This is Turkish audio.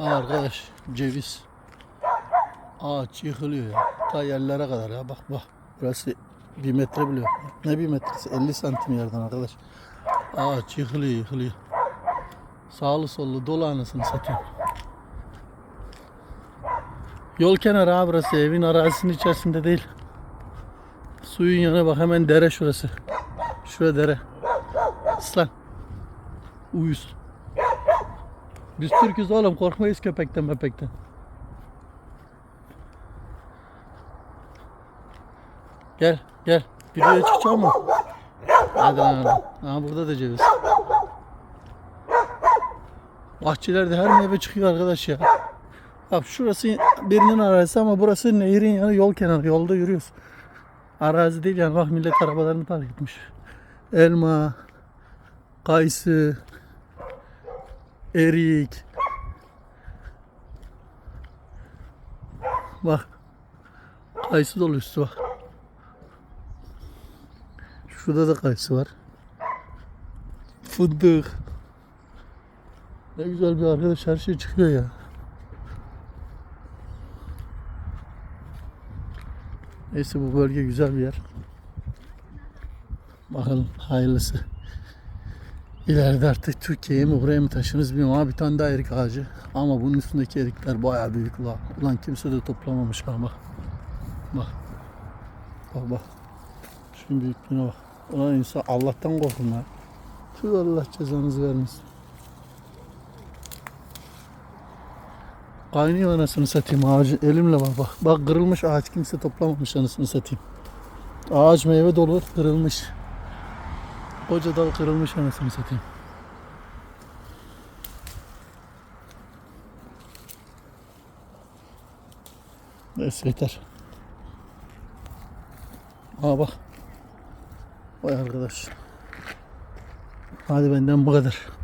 Ha arkadaş ceviz. Ağaç yıkılıyor ya. Ta yerlere kadar ya bak bak. Burası bir metre bile yok. Ne bir metresi? 50 santim yerden arkadaş. Ağaç yıkılıyor yıkılıyor. Sağlı sollu dolu anasını satayım. Yol kenarı ha burası. Evin arazisinin içerisinde değil. Suyun yanı bak hemen dere şurası. Şurada dere. Islan. Uyuz. Biz Türk'üz oğlum korkmayız köpekten mepekten. Gel gel. Videoya çıkacak mı? Hadi lan hadi. Aha burada da ceviz. Bahçelerde her meyve çıkıyor arkadaş ya. Bak şurası birinin arazisi ama burası nehirin yanı yol kenarı. Yolda yürüyoruz. Arazi değil yani bak millet arabalarını park etmiş. Elma, kayısı, erik. Bak. Kayısı dolu üstü bak. Şurada da kayısı var. Fındık. Ne güzel bir arkadaş her şey çıkıyor ya. Neyse bu bölge güzel bir yer. Bakalım hayırlısı. İleride artık Türkiye'ye mi buraya mı taşınırız bilmiyorum ama bir tane daha erik ağacı. Ama bunun üstündeki erikler bayağı büyük ulan. Ulan kimse de toplamamış ha bak. Bak. Bak bak. Şunun büyüklüğüne bak. Ulan insan Allah'tan korkun lan. Tüh Allah cezanızı vermesin. Kaynıyor anasını satayım ağacı elimle bak bak. Bak kırılmış ağaç kimse toplamamış anasını satayım. Ağaç meyve dolu kırılmış. Koca dal kırılmış anasını satayım. Neyse yeter. Aa bak. Vay arkadaş. Hadi benden bu kadar.